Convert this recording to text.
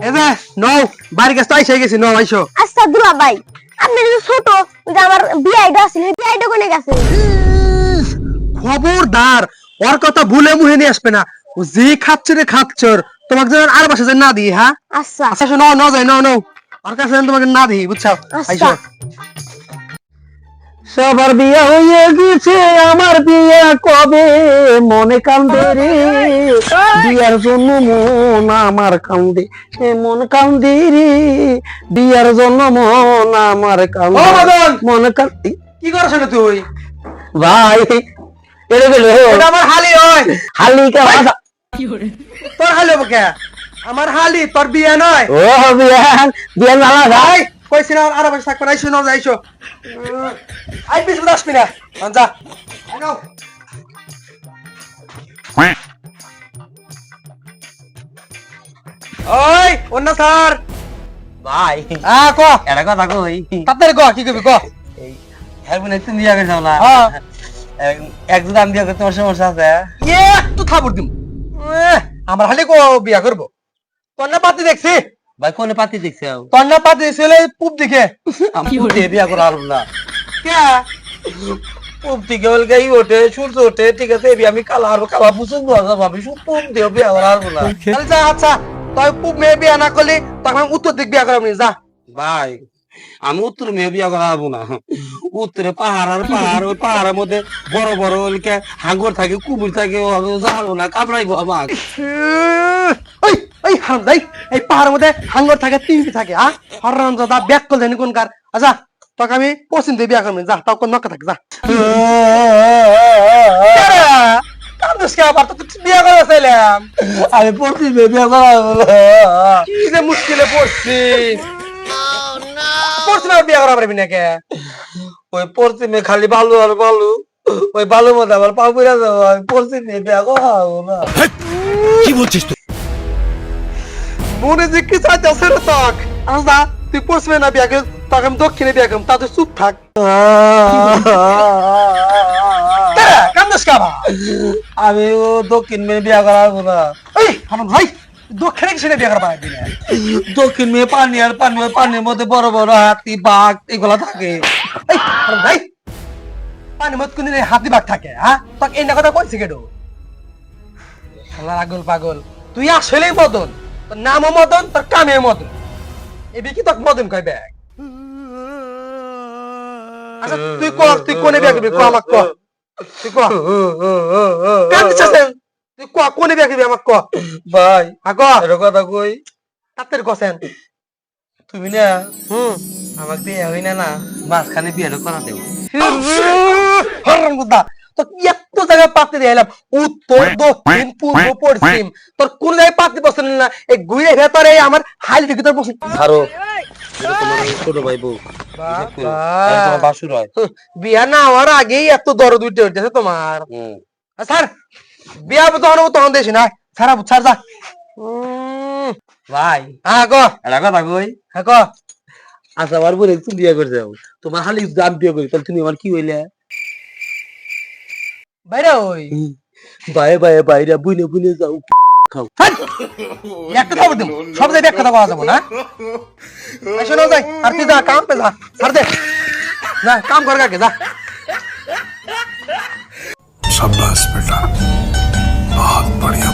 এই নও বাড়ি গেছ তাই গেছি নও আইসো। আচ্ছা দুলা ভাই আপনি যে ছোট যে আমার বিআইটা আছে বিআইটা কোনে গেছে? খবরদার ওর কথা ভুলে মুহে নিয়ে আসবে না। ও যে খাচ্ছে রে খাচ্ছর তোমাকে যেন আর বাসা যেন না দিই হ্যাঁ? আচ্ছা। আচ্ছা নও ন যাই ন নও ওর কাছে তোমাকে না দিই বুঝছ আচ্ছা। সবার বিয়ে হয়ে গেছে আমার বিয়া কবে? মনে কান্দে রে। বিয়ার জন্য মন আমার কান্দে। এ মন কান্দে রে। বিয়ার জন্য মন আমার কান্দে। মন কান্দে কি করছ না তুই? ভাই এরে গেল। এটা আমার হালি হয়। হালি কা তোর হালি হবে কে? আমার হালি তোর বিয়া নয়। ও বিয়া বিয়া নালা ভাই! কইছি না আর বসে থাকবে আইসো না আইসো। আই যা। ওই অন্য স্যার। ভাই। আ ক? এটা কথা কই? তাড়াতাড়ি ক কি কবি ক? এই হেলমেট একটু বিয়া করছ না হ্যাঁ। একজন আমি বিয়া করতে আমার সমস্যা আছে? এ তো থাবুর দিম। আমার হালি কো বিয়া করব। তোর না পাতি দেখছি। ভাই কোনে পাতি দেখছে তোর না পাতি ছেলে পুপ দেখে। আমি পুতে বিয়া করা হলো না। কে? পুপ থেকে হল গাই ওঠে সূর্য ওঠে ঠিক আছে এবি আমি কালা আর কালা বুঝুন না ভাবি শুধু পুপ দিয়ে বিয়া করা হলো না। যা আচ্ছা তুই পুপ মেয়ে বিয়া না করলি তখন উত্তর দিক বিয়া করাবনি যা। ভাই আমি উত্তর মেয়ে বিয়া করা হব না। উত্তরে পাহাড় আর পাহাড় ওই পাহাড়ের মধ্যে বড় বড় ওইকে হাঙ্গর থাকে কুমির থাকে যাব না কামড়াইবো আমার ওই হারাম যাই এই পাহাড়ের মধ্যে হাঙ্গর থাকে তিনটি থাকে হ্যাঁ হারাম দাদা ব্যাক করলে নি কোন কার? আচ্ছা তোকে আমি পশ্চিম দিয়ে বিয়া করবি যা তাও কোন নকা থাকে যা। কে তো আমি পড়ছি বিয়া করা যে মুশকিলে পড়ছি বিয়া করা পারবি না ওই খালি বালু আর বালু ওই আবার বিয়া করা হব না মনে যে কি চাইতেছে রে তক? আচ্ছা তুই পশ্চিমে না বিয়া কর তাকে আমি দক্ষিণে বিয়া করব তাতে চুপ থাক। আমি ও দক্ষিণ মেয়ে বিয়া করা হব না। এই ভাই, দক্ষিণে কিসে বিয়া করা পারবি দক্ষিণ মেয়ে পানি আর পানি পানির মধ্যে বড় বড় হাতি, বাঘ, এগুলা থাকে। ভাই পানি মত কোনদিন হাতি, বাঘ থাকে হ্যাঁ? তোকে, এই কথা কইছে কেডো? শালা পাগল, তুই আসলেই মদন তোর নামও মদন তোর কামে মদন এই কি তোকে মদন কই ব্যাগ আচ্ছা তুই ক তুই কোনে বিয়া করবি ক আমাক ক তুই ক কান্দিস তুই ক কোনে বিয়া করবি আমাক ক ভাই আ ক এর কথা কই তাতের কছেন তুমি না হুম আমাকে বিয়ে হই না না মাঝখানে বিয়েটা করা দেবো হরমুদা তো এত জায়গায় পাতি দিয়ে এলাম? উত্তর দক্ষিণ পূর্ব পশ্চিম। তোর কোন জায়গায় না। এই ঘুরে ভেতরে আমার হাইল ভিতর পছন্দ ধরো। তোমার ছোট ভাই বউ হয়। বিয়া না হওয়ার আগেই এত দরদ উঠে উঠেছে তোমার। স্যার বিয়া তখন তখন দেছি না। সারা যা। ভাই। হ্যাঁ ক। এটা কথা কই? হ্যাঁ ক। আচ্ছা আমার একটু বিয়ে করে যাও তোমার হালি যদি আমি বিয়ে করি তাহলে তুমি আমার কি হইলে? বাইরে ওই। বায়ে বায়ে বাইরে বুনে বুনে যাও খাও। একটা খাব তুমি সব জায়গায় একটা খাওয়া যাব না। শোনো যাই আর তুই যা কাম পে যা সার দে। যা কাম কর কাকে যা। সাব্বাস বেটা বহুত বড়িয়া।